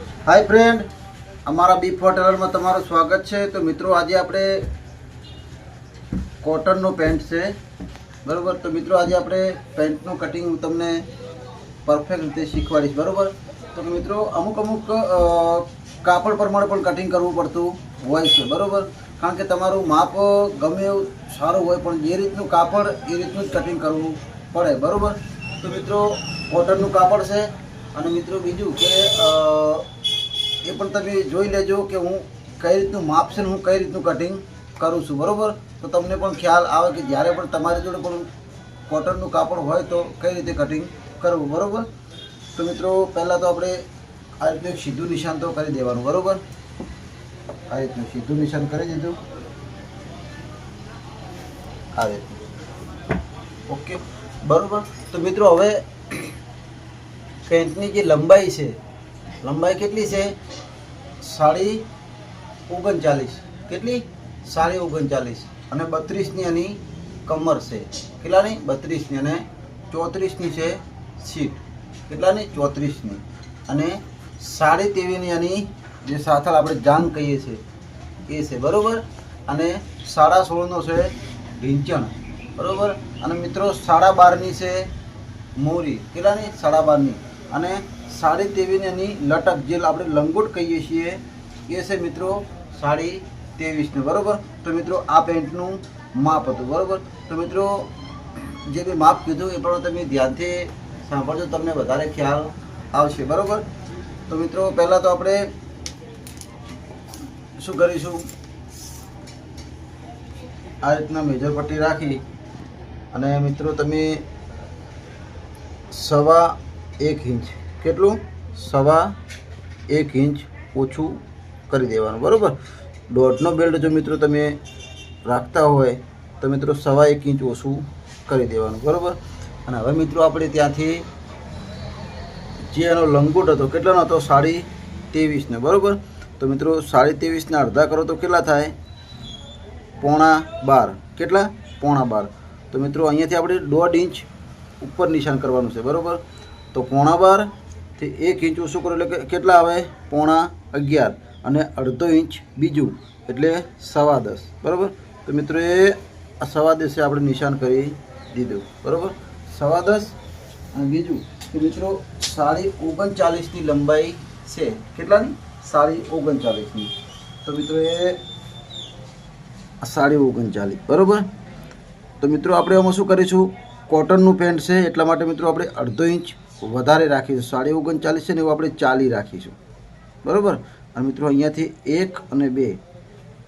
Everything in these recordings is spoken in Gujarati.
હાય ફ્રેન્ડ અમારા બી ફોર ટેલરમાં તમારું સ્વાગત છે. તો મિત્રો, આજે આપણે કોટનનો પેન્ટ છે. બરાબર? તો મિત્રો, આજે આપણે પેન્ટનું કટિંગ હું તમને પરફેક્ટ રીતે શીખવાડીશ. બરાબર? તો મિત્રો, અમુક અમુક કાપડ પ્રમાણે પણ કટિંગ કરવું પડતું હોય છે. બરાબર? કારણ કે તમારું માપ ગમે એવું સારું હોય, પણ જે રીતનું કાપડ, એ રીતનું જ કટિંગ કરવું પડે. બરાબર? તો મિત્રો કોટનનું કાપડ છે. અને મિત્રો બીજું કે એ પણ તમે જોઈ લેજો કે હું કઈ રીતનું માપ છે ને હું કઈ રીતનું કટિંગ કરું છું, બરાબર? તો તમને પણ ખ્યાલ આવે કે જ્યારે પણ તમારી જોડે પણ કોટનનું કાપડ હોય તો કઈ રીતે કટિંગ કરવું, બરાબર? તો મિત્રો, પહેલાં તો આપણે આ રીતનું સીધું નિશાન તો કરી દેવાનું, બરોબર? આ રીતનું સીધું નિશાન કરી દીધું. આ રીતનું. ઓકે? બરાબર? તો મિત્રો, હવે પેન્ટની જે લંબાઈ છે, લંબાઈ કેટલી છે? સાડી ઓગણચાલીસ. કેટલી? સાડી ઓગણચાલીસ. અને બત્રીસની એની કમર છે. કેટલાની? બત્રીસની. અને ચોત્રીસની છે સીટ. કેટલાની? ચોત્રીસની. અને સાડી તેવીની એની જે સાથળ આપણે જાંગ કહીએ છીએ, એ છે. બરાબર? અને સાડા સોળનો છે ઢીંચણ. બરાબર? અને મિત્રો, સાડા બારની છે મોરી. કેટલાની? સાડા બારની. અને સાડી તેવીની એની લટક જે આપણે લંગોટ કહીએ છીએ, એ છે મિત્રો સાડી ત્રેવીસનું બરોબર? તો મિત્રો આ પેન્ટનું માપ હતું, બરાબર? તો મિત્રો જે બી માપ કીધું એ પણ તમે ધ્યાનથી સાંભળજો, તમને વધારે ખ્યાલ આવશે, બરોબર? તો મિત્રો પહેલાં તો આપણે શું કરીશું? આ રીતના મેજર પટ્ટી રાખી અને મિત્રો તમે સવા એક ઇંચ. કેટલું? સવા એક ઇંચ ઓછું કરી દેવાનું, બરાબર? દોઢનો બેલ્ટ જો મિત્રો તમે રાખતા હોય, તો મિત્રો સવા એક ઇંચ ઓછું કરી દેવાનું, બરાબર? અને હવે મિત્રો આપણે ત્યાંથી જે એનો લંગોટ હતો, કેટલાનો હતો? સાડી ત્રેવીસને, બરાબર? તો મિત્રો સાડી ત્રેવીસને અડધા કરો તો કેટલા થાય? પોણા બાર. કેટલા? પોણા બાર. તો મિત્રો અહીંયાથી આપણે દોઢ ઇંચ ઉપર નિશાન કરવાનું છે, બરાબર? તો પોણા બાર તે એક ઇંચ ઓછું કરો એટલે કેટલા આવે? પોણા અગિયાર અને અડધો ઇંચ બીજું, એટલે સવા દસ. બરાબર? તો મિત્રો એ સવા દસે આપણે નિશાન કરી દીધું. બરાબર? સવા દસ અને બીજું કે મિત્રો સાડી ઓગણચાલીસની લંબાઈ છે. કેટલાની? સાડી ઓગણચાલીસની. તો મિત્રો એ સાડી ઓગણચાલીસ. બરાબર? તો મિત્રો આપણે આમાં શું કરીશું? કોટનનું પેન્ટ છે, એટલા માટે મિત્રો આપણે અડધો ઇંચ વધારે રાખીશું. સાડી ઓગણચાલીસ છે ને એવું આપણે ચાલી રાખીશું. બરાબર? અને મિત્રો અહીંયાથી એક અને બે.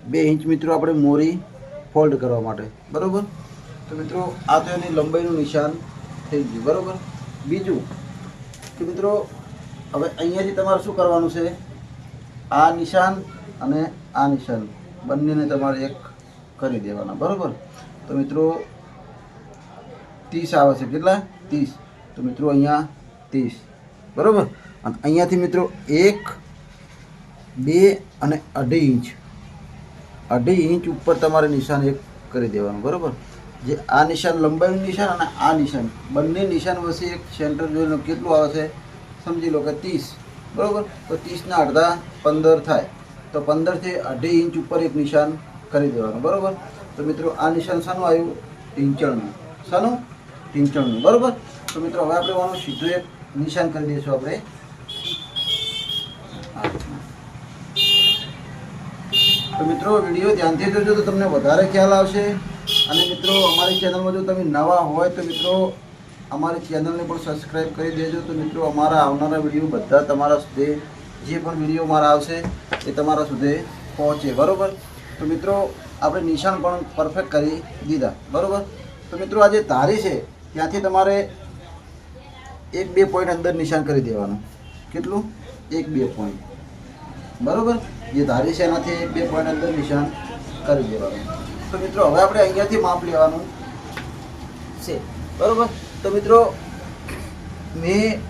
બે ઇંચ મિત્રો આપણે મોરી ફોલ્ડ કરવા માટે. બરાબર? તો મિત્રો આ તો એની લંબાઈનું નિશાન થઈ ગયું. બરાબર? બીજું કે મિત્રો હવે અહીંયાથી તમારે શું કરવાનું છે? આ નિશાન અને આ નિશાન. બંનેને તમારે એક કરી દેવાના. બરાબર? તો મિત્રો ત્રીસ આવે છે. કેટલા? ત્રીસ. તો મિત્રો અહીંયા ત્રીસ બરાબર? અને અહીંયાથી મિત્રો એક, બે અને અઢી ઇંચ. અઢી ઇંચ ઉપર તમારે નિશાન એક કરી દેવાનું, બરાબર? જે આ નિશાન લંબાઈનું નિશાન અને આ નિશાન. બંને નિશાન વચ્ચે એક સેન્ટર જોઈને કેટલું આવે છે? સમજી લો કે ત્રીસ. બરાબર? તો ત્રીસના અડધા પંદર થાય. તો પંદરથી અઢી ઇંચ ઉપર એક નિશાન કરી દેવાનું, બરાબર? તો મિત્રો આ નિશાન શાનું આવ્યું? ટીંચણનું શાનું? ટીંચણનું બરાબર? તો મિત્રો હવે આપણે સીધું એક નિશાન કરી દઈશું આપણે. તો મિત્રો, વીડિયો ધ્યાનથી જોજો તો તમને વધારે ખ્યાલ આવશે. અને મિત્રો, અમારી ચેનલમાં જો તમે નવા હોય તો મિત્રો, અમારી ચેનલને પણ સબસ્ક્રાઈબ કરી દેજો. તો મિત્રો, અમારા આવનારા વીડિયો બધા તમારા સુધી, જે પણ વીડિયો મારા આવશે, એ તમારા સુધી પહોંચે. બરાબર? તો મિત્રો, આપણે નિશાન પણ પરફેક્ટ કરી દીધા. બરાબર? તો મિત્રો આ જે તારી છે. ત્યાંથી તમારે એક બે પોઈન્ટ અંદર નિશાન કરી દેવાનું. કેટલું? એક બે પોઈન્ટ બરાબર? જે ધારી છે એનાથી એક બે પોઈન્ટ અંદર નિશાન કરી દેવાનું. તો મિત્રો, હવે આપણે અહીંયાથી માપ લેવાનું છે. બરાબર? તો મિત્રો, મેં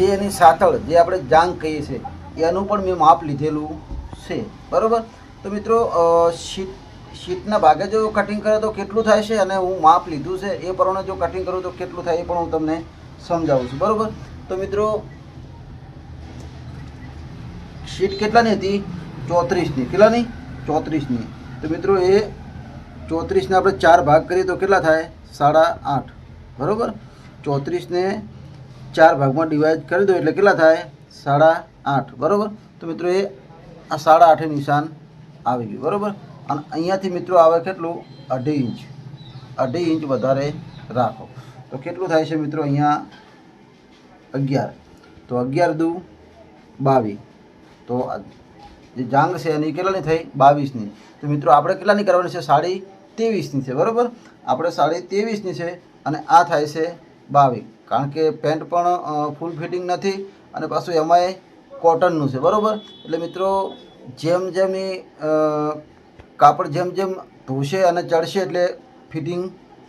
જે એની સાથળ જે આપણે જાંગ કહીએ છીએ, એનું પણ મેં માપ લીધેલું છે. બરાબર? તો મિત્રો શીટ, શીટના ભાગે જો કટિંગ કરે તો કેટલું થાય છે? અને હું માપ લીધું છે એ પ્રમાણે જો કટિંગ કરું તો કેટલું થાય એ પણ હું તમને સમજાવું છું. બરોબર? તો મિત્રો શીટ કેટલાની હતી? ચોત્રીસની. કેટલાની? ચોત્રીસની. તો મિત્રો, એ ચોત્રીસને આપણે ચાર ભાગ કરીએ તો કેટલા થાય? સાડા આઠ. બરાબર? ચોત્રીસને ચાર ભાગમાં ડિવાઈડ કરી દો એટલે કેટલા થાય? સાડા આઠ. બરાબર? તો મિત્રો, એ આ સાડા આઠે નિશાન આવી ગયું. બરાબર? અને અહીંયાથી મિત્રો, આવે કેટલું? અઢી ઇંચ. અઢી ઇંચ વધારે રાખો. તો કેટલું થાય છે મિત્રો અહીંયા? અગિયાર. તો અગિયાર દુ બાવીસ તો જે જાંગ છે એની કેટલાની થઈ? બાવીસની. તો મિત્રો આપણે કેટલાની કરવાની છે? સાડી ત્રેવીસની છે, બરાબર? આપણે સાડી ત્રેવીસની છે અને આ થાય છે બાવીસ કારણ કે પેન્ટ પણ ફૂલ ફિટિંગ નથી અને પાછું એમાંય કોટનનું છે, બરાબર? એટલે મિત્રો જેમ જેમ એ કાપડ જેમ જેમ ધોશે અને ચડશે એટલે ફિટિંગ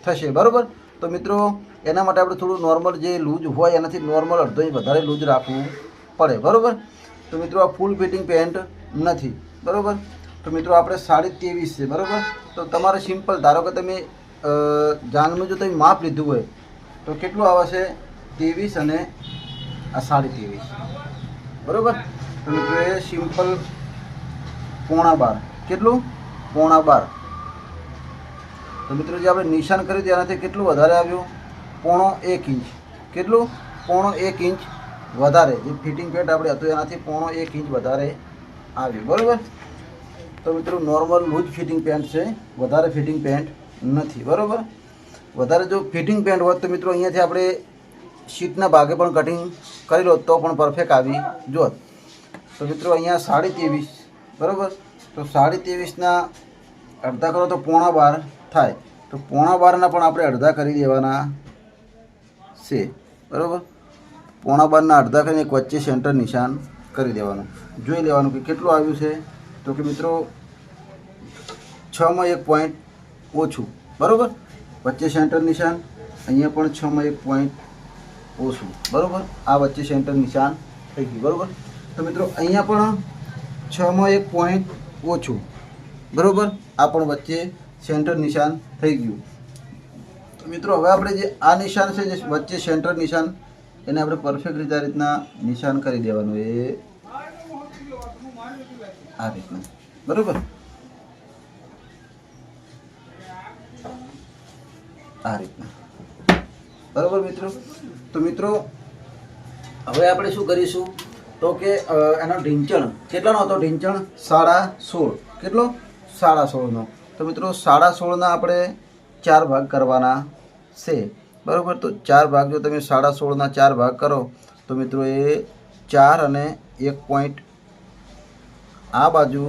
થશે, બરાબર? તો મિત્રો, એના માટે આપણે થોડું નોર્મલ જે લૂઝ હોય, એનાથી નોર્મલ અડધો ઇંચ વધારે લૂઝ રાખવું પડે, બરાબર? તો મિત્રો, આ ફૂલ ફિટિંગ પેન્ટ નથી, બરાબર? તો મિત્રો, આપણે સાડી ત્રેવીસ છે, બરાબર? તો તમારે સિમ્પલ ધારો કે તમે જાનનું જો તમે માપ લીધું હોય, તો કેટલું આવે છે ત્રેવીસ અને આ સાડી ત્રેવીસ, બરાબર? તો મિત્રો, એ સિમ્પલ પોણા બાર. કેટલું? પોણા બાર. તો મિત્રો જે આપણે નિશાન કર્યું તેનાથી કેટલું વધારે આવ્યું? પોણો એક ઇંચ. કેટલું? પોણો એક ઇંચ વધારે. જે ફિટિંગ પેન્ટ આપણે હતું એનાથી પોણો એક ઇંચ વધારે આવ્યું. બરાબર? તો મિત્રો નોર્મલ લૂજ ફિટિંગ પેન્ટ છે. વધારે ફિટિંગ પેન્ટ નથી. બરાબર? વધારે જો ફિટિંગ પેન્ટ હોત તો મિત્રો અહીંયાથી આપણે શીટના ભાગે પણ કટિંગ કરી લો તો પણ પરફેક્ટ આવી જોત. તો મિત્રો અહીંયા સાડી ત્રેવીસ. બરાબર? તો સાડી ત્રેવીસના અડધા કરો તો પોણા બાર. થાય. તો પોણા બારના પણ આપણે અડધા કરી દેવાના છે. બરાબર? પોણા બારના અડધા કરીને એક વચ્ચે સેન્ટર નિશાન કરી દેવાનું. જોઈ લેવાનું કે કેટલું આવ્યું છે. તો કે મિત્રો, છમાં એક પોઈન્ટ ઓછું. બરાબર? વચ્ચે સેન્ટર નિશાન, અહીંયા પણ છમાં એક પોઈન્ટ ઓછું. બરાબર? આ વચ્ચે સેન્ટર નિશાન થઈ ગયું. બરાબર? તો મિત્રો, અહીંયા પણ છમાં એક પોઈન્ટ ઓછું. બરાબર? આ પણ વચ્ચે સેન્ટર નિશાન થઈ ગયું. તો મિત્રો, હવે આપણે જે આ નિશાન છે, જે વચ્ચે સેન્ટર નિશાન, એને આપણે પરફેક્ટ રીતે આ રીતના નિશાન કરી દેવાનું. એ આ રીતના. બરાબર? આ રીતના. બરાબર મિત્રો? તો મિત્રો, હવે આપણે શું કરીશું? તો કે એનો ઢીંચણ. કેટલાનો હતો ઢીંચણ? સાડા સોળ. કેટલો? સાડા સોળનો. તો મિત્રો સાડા સોળના આપણે ચાર ભાગ કરવાના છે. બરાબર? તો ચાર ભાગ જો તમે સાડા સોળના ચાર ભાગ કરો, તો મિત્રો એ ચાર અને એક પોઈન્ટ આ બાજુ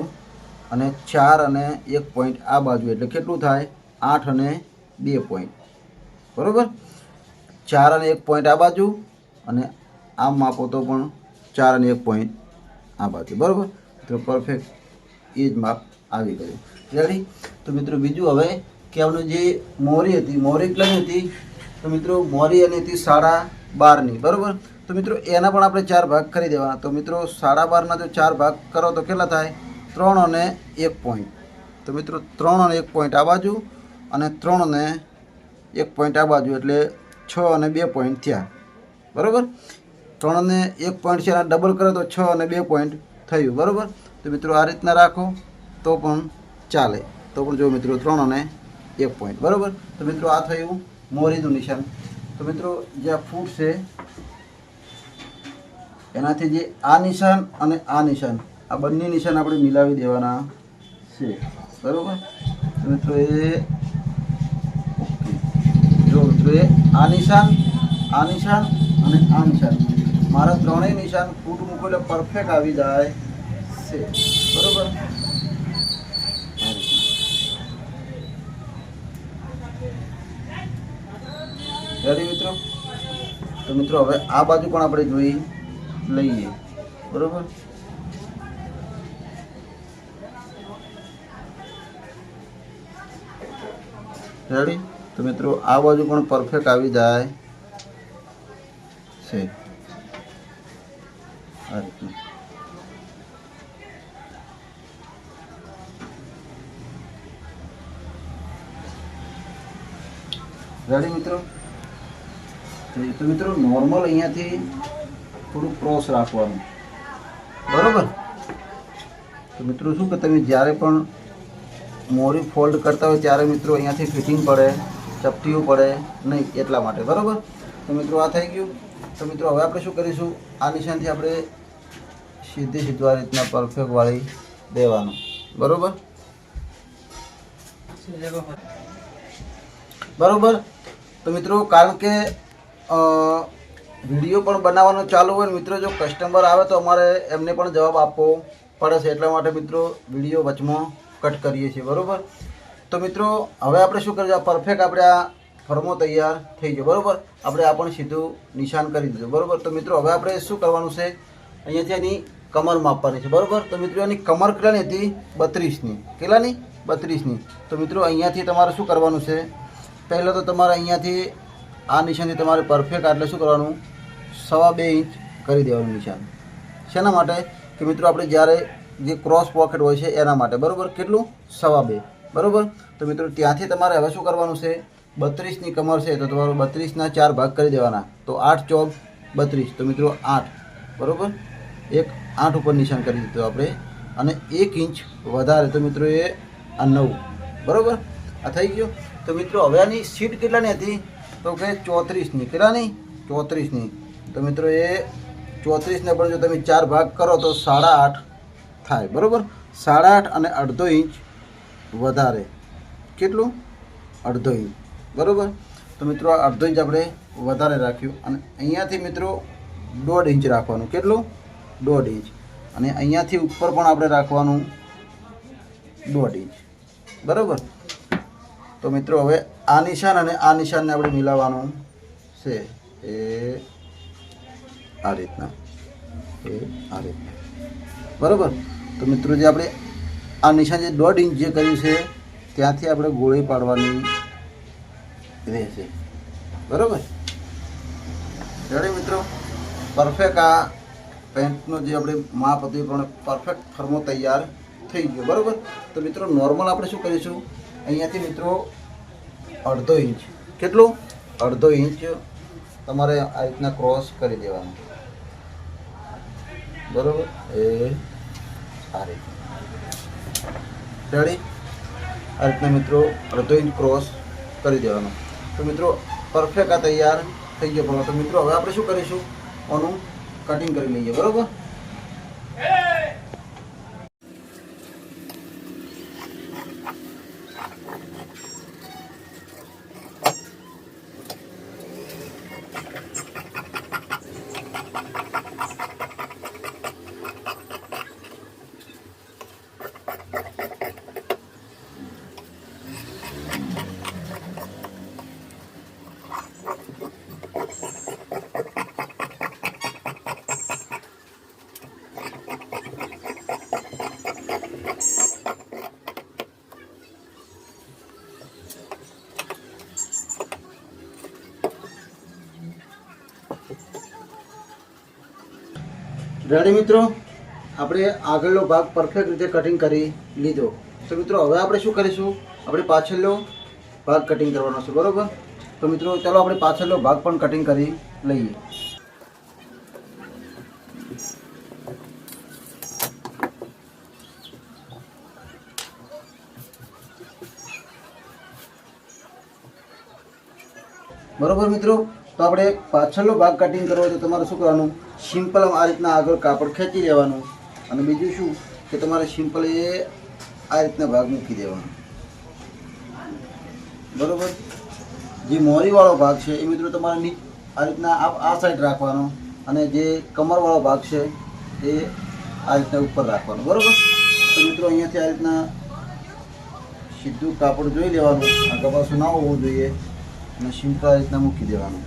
અને ચાર અને એક પોઈન્ટ આ બાજુ, એટલે કેટલું થાય? આઠ અને બે પોઈન્ટ. બરાબર? ચાર અને એક પોઈન્ટ આ બાજુ અને આમ માપો તો પણ ચાર અને એક પોઈન્ટ આ બાજુ. બરાબર? તો પરફેક્ટ એ જ માપ આવી ગયું. રેડી તો મિત્રો બીજું હવે કે આપણું જે મોરી હતી, મોરી કેટલાની હતી? તો મિત્રો મોરી અને હતી સાડા બારની, બરાબર? તો મિત્રો એના પણ આપણે ચાર ભાગ કરી દેવાના. તો મિત્રો સાડા બારના જો ચાર ભાગ કરો તો કેટલા થાય? ત્રણ અને એક પોઈન્ટ તો મિત્રો ત્રણ અને એક પોઈન્ટ આ બાજુ અને ત્રણ અને એક પોઈન્ટ આ બાજુ એટલે છ અને બે પોઈન્ટ થયા. બરાબર? ત્રણ અને એક પોઈન્ટ છે ડબલ કરો તો છ અને બે પોઈન્ટ થયું. બરાબર? તો મિત્રો આ રીતના રાખો, તો પણ ચાલે. તો પણ જો મિત્રો ત્રણ અને એક પોઈન્ટ બરાબર? તો મિત્રો આ થયું મોરીનું નિશાન. તો મિત્રો જે આ ફૂટ છે, એનાથી જે આ નિશાન અને આ નિશાન, આ બંને નિશાન આપણે મિલાવી દેવાના છે. બરાબર? તો મિત્રો એ, જો મિત્રો એ આ નિશાન આ નિશાન અને આ નિશાન. મારા ત્રણેય નિશાન ફૂટ મૂકો એટલે પરફેક્ટ આવી જાય છે. બરોબર? રેડી મિત્રો? તો મિત્રો હવે આ બાજુ પણ આપણે જોઈ લઈએ. બરોબર? રેડી તો મિત્રો આ બાજુ પણ પરફેક્ટ આવી જાય છે. રેડી મિત્રો? તો મિત્રો નોર્મલ અહીંયાથી થોડું ક્રોસ રાખવાનું. બરોબર? તો મિત્રો, શું કે તમે જ્યારે પણ મોડી ફોલ્ડ કરતા હોય ત્યારે મિત્રો અહીંયાથી ફિટિંગ પડે, ચપટીઓ પડે નહીં, એટલા માટે. બરાબર? તો મિત્રો, આ થઈ ગયું. તો મિત્રો, હવે આપણે શું કરીશું? આ નિશાનથી આપણે સીધી સીધું આ રીતના પરફેક્ટ વાળી દેવાનું. બરાબર? બરાબર? તો મિત્રો, કારણ કે વીડિયો પણ બનાવવાનો ચાલુ હોય મિત્રો, જો કસ્ટમર આવે તો અમારે એમને પણ જવાબ આપવો પડે છે. એટલા માટે મિત્રો, વીડિયો વચમાં કટ કરીએ છીએ, બરાબર? તો મિત્રો, હવે આપણે શું કરીશું પરફેક્ટ આપણે આ ફર્મો તૈયાર થઈ ગયો, બરાબર? આપણે આ પણ સીધું નિશાન કરી દીધું, બરાબર? તો મિત્રો, હવે આપણે શું કરવાનું છે? અહીંયાથી એની કમર માપવાની છે, બરાબર? તો મિત્રો, એની કમર કેટલાની હતી? બત્રીસની. કેટલાની? બત્રીસની. તો મિત્રો, અહીંયાથી તમારે શું કરવાનું છે? પહેલાં તો તમારે અહીંયાથી આ નિશાનથી તમારે પરફેક્ટ એટલે શું કરવાનું? સવા બે ઇંચ કરી દેવાનું નિશાન. શેના માટે? કે મિત્રો આપણે જ્યારે જે ક્રોસ પોકેટ હોય છે એના માટે. બરાબર? કેટલું? સવા બે. બરાબર? તો મિત્રો ત્યાંથી તમારે હવે શું કરવાનું છે? બત્રીસની કમર છે તો તમારું બત્રીસના ચાર ભાગ કરી દેવાના. તો આઠ ચોક બત્રીસ. તો મિત્રો આઠ. બરાબર? એક આઠ ઉપર નિશાન કરી દીધું આપણે. અને એક ઇંચ વધારે તો મિત્રો એ આ નવ. બરાબર? આ થઈ ગયું. તો મિત્રો હવે આની સીટ કેટલાની હતી? તો કે ચોત્રીસની કેટલાની ચોત્રીસની. તો મિત્રો એ ચોત્રીસને પણ જો તમે ચાર ભાગ કરો તો સાડા આઠ થાય, બરાબર? સાડા આઠ અને અડધો ઇંચ વધારે. કેટલું? અડધો ઇંચ, બરાબર? તો મિત્રો આ અડધો ઇંચ આપણે વધારે રાખ્યું. અને અહીંયાથી મિત્રો દોઢ ઇંચ રાખવાનું. કેટલું? દોઢ ઇંચ. અને અહીંયાથી ઉપર પણ આપણે રાખવાનું દોઢ ઇંચ. બરાબર? તો મિત્રો હવે આ નિશાન અને આ નિશાનને આપણે મિલાવવાનું છે. એ આ રીતના. એ આ રીતના. બરાબર? તો મિત્રો, જે આપણે આ નિશાન જે દોઢ ઇંચ જે કર્યું છે, ત્યાંથી આપણે ગોળી પાડવાની રહેશે. બરાબર? રેડી મિત્રો? પરફેક્ટ આ પેન્ટનું જે આપણે માપ હતું પણ પરફેક્ટ ફર્મો તૈયાર થઈ ગયો. બરાબર? તો મિત્રો નોર્મલ આપણે શું કરીશું? અહીંયાથી મિત્રો અડધો ઇંચ. કેટલું? અડધો ઇંચ તમારે આ રીતના ક્રોસ કરી દેવાનું. બરાબર? એ આ રીતે. આ રીતના મિત્રો અડધો ઇંચ ક્રોસ કરી દેવાનો. તો મિત્રો પરફેક્ટ આ તૈયાર થઈ ગયો પણ તો મિત્રો, હવે આપણે શું કરીશું? આનું કટિંગ કરી લઈએ. બરાબર? રેડી મિત્રો? આપણે આગળનો ભાગ પરફેક્ટ રીતે કટિંગ કરી લીધો. તો મિત્રો, હવે આપણે શું કરીશું? આપણે પાછળનો ભાગ કટિંગ કરવાનો છે, બરોબર? તો મિત્રો, ચાલો આપણે પાછળનો ભાગ પણ કટિંગ કરી લઈએ. બરોબર મિત્રો? તો આપણે પાછળનો ભાગ કટિંગ કરવો તો તમારે શું કરવાનું? સિમ્પલ આ રીતના આગળ કાપડ ખેંચી લેવાનું. અને બીજું શું? કે તમારે સિમ્પલ એ આ રીતના ભાગ મૂકી દેવાનો. બરાબર? જે મોરીવાળો ભાગ છે, એ મિત્રો તમારે આ રીતના આ સાઈડ રાખવાનો અને જે કમરવાળો ભાગ છે, એ આ રીતના ઉપર રાખવાનો. બરાબર? તો મિત્રો અહીંયાથી આ રીતના સીધું કાપડ જોઈ લેવાનું. આ કપાસું ના હોવું જોઈએ. અને સિમ્પલ આ રીતના મૂકી દેવાનું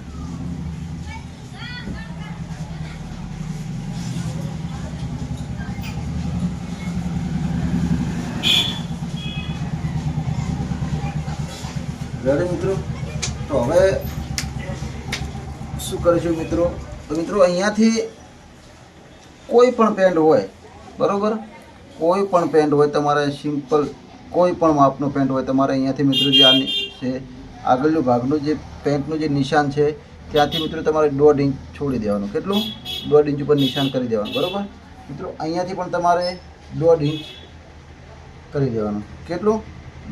રેડી મિત્રો. તો હવે શું કરીશું મિત્રો? તો મિત્રો અહીંયાથી કોઈ પણ પેન્ટ હોય, બરાબર? કોઈ પણ પેન્ટ હોય, તમારે સિમ્પલ કોઈ પણ માપનો પેન્ટ હોય, તમારે અહીંયાથી મિત્રો જે આ છે, આગળનું ભાગનું જે પેન્ટનું જે નિશાન છે, ત્યાંથી મિત્રો તમારે દોઢ ઇંચ છોડી દેવાનું. કેટલું? દોઢ ઇંચ ઉપર નિશાન કરી દેવાનું, બરાબર? મિત્રો અહીંયાથી પણ તમારે દોઢ ઇંચ કરી દેવાનું. કેટલું?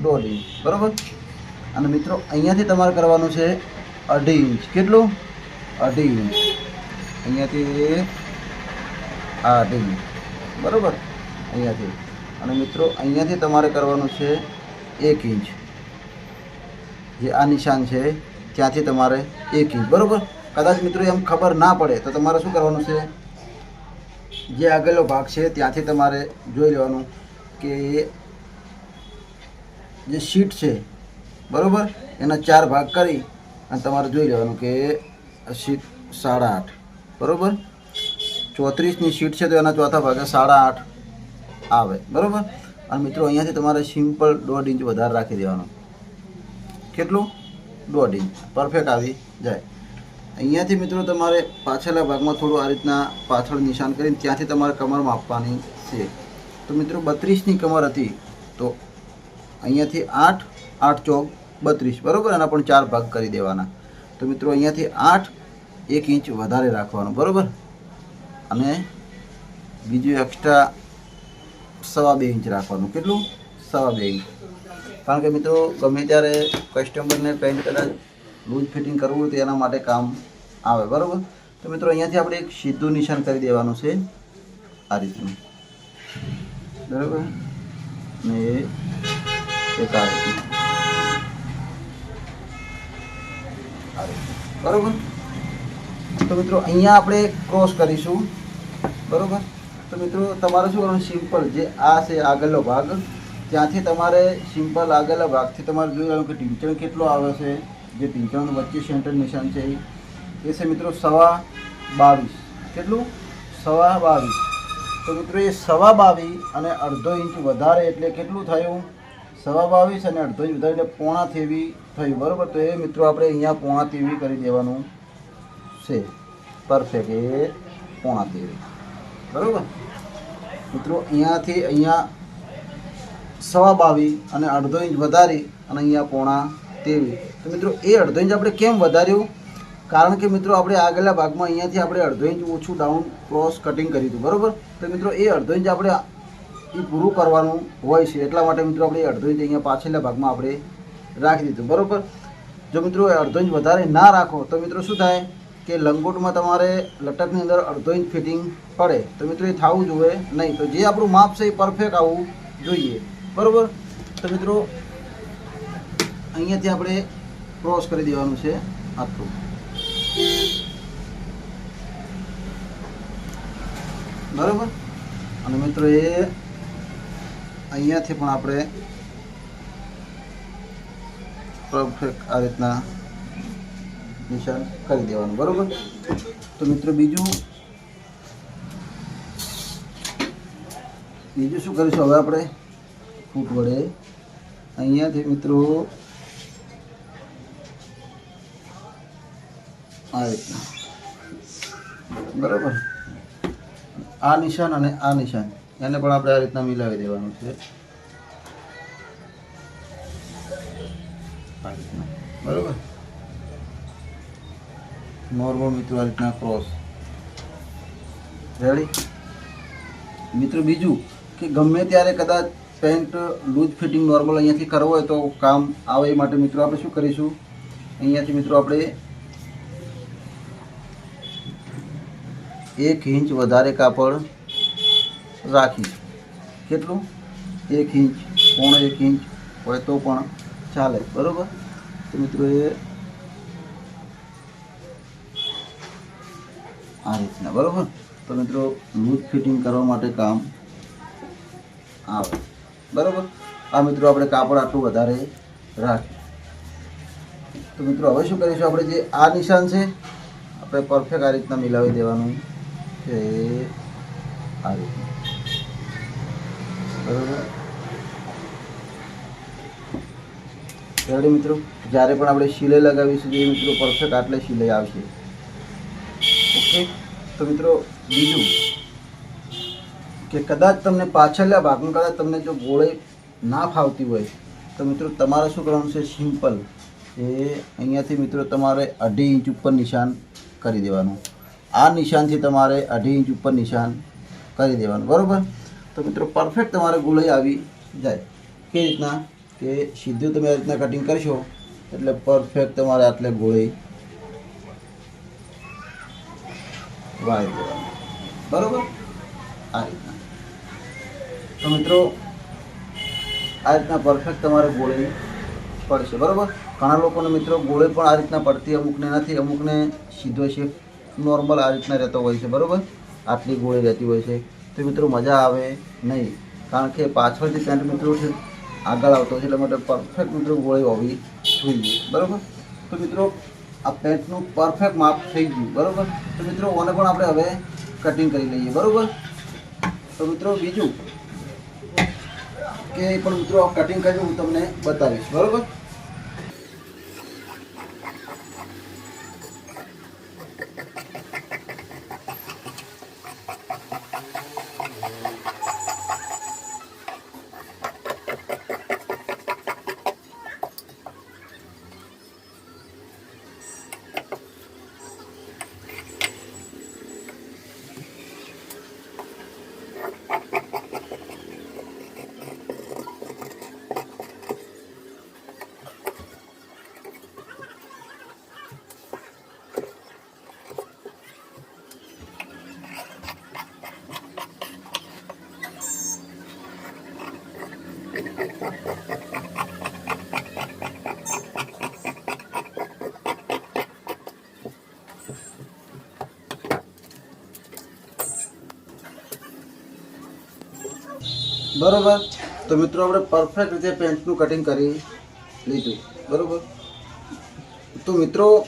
દોઢ ઇંચ, બરાબર? અને મિત્રો, અહીંયાથી તમારે કરવાનું છે અઢી ઇંચ. કેટલું? અઢી ઇંચ. અહીંયાથી આ અઢી ઇંચ. બરાબર? અહીંયાથી. અને મિત્રો, અહીંયાથી તમારે કરવાનું છે એક ઇંચ. જે આ નિશાન છે, ત્યાંથી તમારે એક ઇંચ. બરાબર? કદાચ મિત્રો એમ ખબર ના પડે, તો તમારે શું કરવાનું છે? જે આગળનો ભાગ છે, ત્યાંથી તમારે જોઈ લેવાનું કે જે શીટ છે બરાબર? એના ચાર ભાગ કરી અને તમારે જોઈ લેવાનું કે સીટ સાડા આઠ. બરાબર? ચોત્રીસની સીટ છે તો એના ચોથા ભાગે સાડા આઠ આવે. બરાબર? અને મિત્રો, અહીંયાથી તમારે સિમ્પલ દોઢ ઇંચ વધારે રાખી દેવાનું. કેટલું? દોઢ ઇંચ. પરફેક્ટ આવી જાય. અહીંયાથી મિત્રો, તમારે પાછળના ભાગમાં થોડું આ રીતના પાછળ નિશાન કરીને ત્યાંથી તમારે કમર માપવાની છે. તો મિત્રો, બત્રીસની કમર હતી તો અહીંયાથી આઠ આઠ ચોક બત્રીસ, બરાબર? એના પણ ચાર ભાગ કરી દેવાના. તો મિત્રો, અહીંયાથી આઠ એક ઇંચ વધારે રાખવાનું, બરાબર? અને બીજું એક્સ્ટ્રા સવા બે ઇંચ રાખવાનું. કેટલું? સવા બે ઇંચ. કારણ કે મિત્રો, ગમે ત્યારે કસ્ટમરને પેન્ટ કદાચ લૂઝ ફિટિંગ કરવું હોય તો એના માટે કામ આવે, બરાબર? તો મિત્રો, અહીંયાથી આપણે એક સીધું નિશાન કરી દેવાનું છે આ રીતનું. બરાબર? ને એક આ રીતનું. આ બરાબર? તો મિત્રો, અહીંયા આપણે ક્રોસ કરીશું. બરાબર? તો મિત્રો, તમારે શું કરવાનું? સિમ્પલ જે આ છે આગળનો ભાગ, ત્યાંથી તમારે સિમ્પલ આગળના ભાગથી તમારે જોઈ લેવાનું કે ટીંચણ કેટલો આવે છે, જે ટીંચણનું વચ્ચે સેન્ટર નિશાન છે એ છે મિત્રો, સવા બાવીસ. કેટલું? સવા બાવીસ. તો મિત્રો, એ સવા બાવીસ અને અડધો ઇંચ વધારે એટલે કેટલું થયું? સવા બાવીસ અને અડધો ઇંચ વધારે પોણા થેવી થયું બરાબર? તો એ મિત્રો આપણે અહીંયા પોણા થેવી કરી દેવાનું છે. પરફેક્ટ એ પોણા તેવી બરાબર? મિત્રો, અહીંયાથી અહીંયા સવા બાવીસ અને અડધો ઇંચ વધારી અને અહીંયા પોણા તેવી તો મિત્રો, એ અડધો ઇંચ આપણે કેમ વધાર્યું? કારણ કે મિત્રો, આપણે આગળના ભાગમાં અહીંયાથી આપણે અડધો ઇંચ ઓછું ડાઉન ક્રોસ કટિંગ કર્યું હતું, બરાબર? તો મિત્રો, એ અડધો ઇંચ આપણે એ પૂરું કરવાનું હોય છે, એટલા માટે મિત્રો આપણે અડધો ઇંચ અહીંયા પાછળના ભાગમાં આપણે રાખી દીધું, બરાબર? જો મિત્રો અડધો ઇંચ વધારે ના રાખો, તો મિત્રો શું થાય કે લંગોટમાં તમારે લટકની અંદર અડધો ઇંચ ફિટિંગ પડે, તો મિત્રો એ થવું જોઈએ નહીં. તો જે આપણું માપ છે એ પરફેક્ટ આવવું જોઈએ, બરાબર? તો મિત્રો અહીંયાથી આપણે ક્રોસ કરી દેવાનું છે આટલું બરાબર? અને મિત્રો એ અહીંયાથી પણ આપણે પરફેક્ટ આ રીતના નિશાન કરી દેવાનું, બરાબર? તો મિત્રો બીજું બીજું શું કરીશું હવે આપણે? ફૂટ વડે. અહીંયાથી મિત્રો, આ રીતના. બરાબર? આ નિશાન અને આ નિશાન. એને પણ આપણે આ રીતના મિલાવી દેવાનું છે. આ રીતના. બરાબર? નોર્મલ મિત્રો આ રીતના ક્રોસ રેડી મિત્રો બીજું કે ગમે ત્યારે કદાચ પેન્ટ લૂઝ ફિટિંગ નોર્મલ અહીંયાથી કરવો હોય તો કામ આવે એ માટે મિત્રો આપણે શું કરીશું? અહીંયાથી મિત્રો આપણે એક ઇંચ વધારે કાપડ રાખીશું કેટલું? એક ઇંચ, પોણો એક ઇંચ હોય તો પણ ચાલે. બરાબર? તો મિત્રો એ આ રીતના. બરાબર? તો મિત્રો લૂઝ ફિટિંગ કરવા માટે કામ આવે. બરાબર? આ મિત્રો આપણે કાપડ આટલું વધારે રાખીએ. તો મિત્રો હવે શું કરીશું? આપણે જે આ નિશાન છે, આપણે પરફેક્ટ આ રીતના મિલાવી દેવાનું છે આ રીતના. બરાબર મિત્રો? જ્યારે પણ આપણે સિલાઈ લગાવીશું એ મિત્રો પરફેક્ટ આટલે સિલાઈ આવશે. ઓકે તો મિત્રો, બીજું કે કદાચ તમને પાછળના ભાગમાં, કદાચ તમને જો ગોળે ના ફાવતી હોય, તો મિત્રો તમારે શું કરવાનું છે? સિમ્પલ એ અહીંયાથી મિત્રો તમારે અઢી ઇંચ ઉપર નિશાન કરી દેવાનું. આ નિશાનથી તમારે અઢી ઇંચ ઉપર નિશાન કરી દેવાનું. બરાબર? તો મિત્રો પરફેક્ટ તમારે ગોળાઈ આવી જાય. કઈ રીતના? કે સીધું તમે આ રીતના કટિંગ કરશો, એટલે પરફેક્ટ તમારે આટલે ગોળાઈ વાળી દેવાની બરોબર? આ રીતના. તો મિત્રો, આ રીતના પરફેક્ટ તમારે ગોળી પડશે. બરોબર? ઘણા લોકોને મિત્રો ગોળી પણ આ રીતના પડતી, અમુકને નથી. અમુકને સીધો શેપ નોર્મલ આ રીતના રહેતો હોય છે. બરાબર? આટલી ગોળી રહેતી હોય છે. તો મિત્રો મજા આવે નહીં. કારણ કે પાછળથી પેન્ટ મિત્રો છે, આગળ આવતો છે, એટલે માટે પરફેક્ટ મિત્રો ગોળી હોવી જોઈએ. બરાબર? તો મિત્રો, આ પેન્ટનું પરફેક્ટ માપ થઈ ગયું. બરાબર? તો મિત્રો, ઓને પણ આપણે હવે કટિંગ કરી લઈએ. બરાબર? તો મિત્રો, બીજું કે પણ મિત્રો કટિંગ કરીને હું તમને બતાવીશ. બરોબર? બરોબર? તો મિત્રો, આપણે પરફેક્ટ રીતે પેન્ટનું કટિંગ કરી લીધું. બરોબર? તો મિત્રો,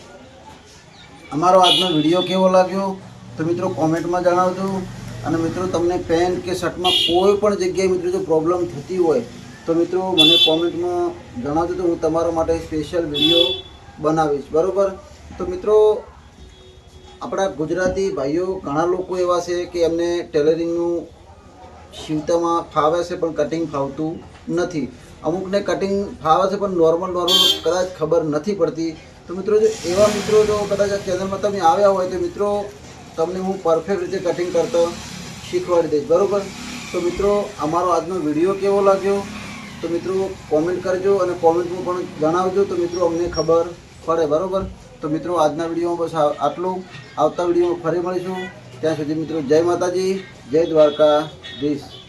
અમારો આજનો વીડિયો કેવો લાગ્યો? તો મિત્રો, કોમેન્ટમાં જણાવજો. અને મિત્રો, તમને પેન્ટ કે શર્ટમાં કોઈ પણ જગ્યાએ મિત્રો, જો પ્રોબ્લેમ થતી હોય, તો મિત્રો, મને કોમેન્ટમાં જણાવજો. તો હું તમારા માટે સ્પેશિયલ વીડિયો બનાવીશ. બરોબર? તો મિત્રો, આપણા ગુજરાતી ભાઈઓ ઘણા લોકો એવા છે કે એમને ટેલરિંગનું સીવતામાં ફાવે છે, પણ કટિંગ ફાવતું નથી. અમુકને કટિંગ ફાવે છે, પણ નોર્મલ નોર્મલ કદાચ ખબર નથી પડતી. તો મિત્રો, જો એવા મિત્રો જો કદાચ આ ચેનલમાં તમે આવ્યા હોય, તો મિત્રો, તમને હું પરફેક્ટ રીતે કટિંગ કરતો શીખવાડી દઈશ. બરાબર? તો મિત્રો, અમારો આજનો વીડિયો કેવો લાગ્યો? તો મિત્રો કોમેન્ટ કરજો અને કોમેન્ટમાં પણ જણાવજો, તો મિત્રો, અમને ખબર પડે. બરાબર? તો મિત્રો, આજના વિડીયોમાં બસ આટલું. આવતા વિડીયોમાં ફરી મળીશું. ત્યાં સુધી મિત્રો, જય માતાજી, જય દ્વારકા. this